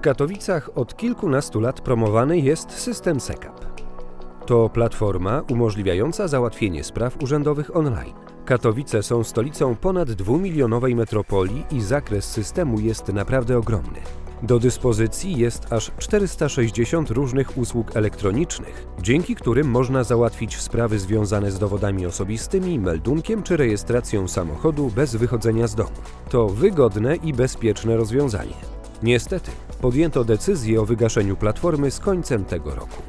W Katowicach od kilkunastu lat promowany jest system SECAP. To platforma umożliwiająca załatwienie spraw urzędowych online. Katowice są stolicą ponad dwumilionowej metropolii i zakres systemu jest naprawdę ogromny. Do dyspozycji jest aż 460 różnych usług elektronicznych, dzięki którym można załatwić sprawy związane z dowodami osobistymi, meldunkiem czy rejestracją samochodu bez wychodzenia z domu. To wygodne i bezpieczne rozwiązanie. Niestety, podjęto decyzję o wygaszeniu platformy z końcem tego roku.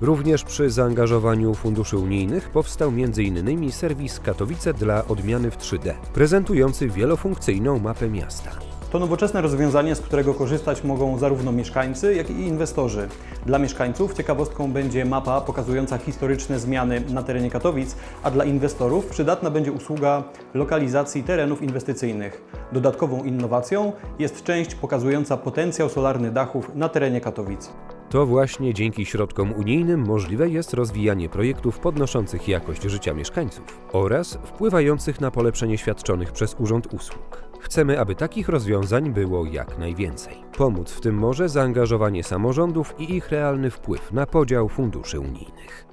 Również przy zaangażowaniu funduszy unijnych powstał m.in. serwis Katowice dla odmiany w 3D, prezentujący wielofunkcyjną mapę miasta. To nowoczesne rozwiązanie, z którego korzystać mogą zarówno mieszkańcy, jak i inwestorzy. Dla mieszkańców ciekawostką będzie mapa pokazująca historyczne zmiany na terenie Katowic, a dla inwestorów przydatna będzie usługa lokalizacji terenów inwestycyjnych. Dodatkową innowacją jest część pokazująca potencjał solarny dachów na terenie Katowic. To właśnie dzięki środkom unijnym możliwe jest rozwijanie projektów podnoszących jakość życia mieszkańców oraz wpływających na polepszenie świadczonych przez Urząd Usług. Chcemy, aby takich rozwiązań było jak najwięcej. Pomóc w tym może zaangażowanie samorządów i ich realny wpływ na podział funduszy unijnych.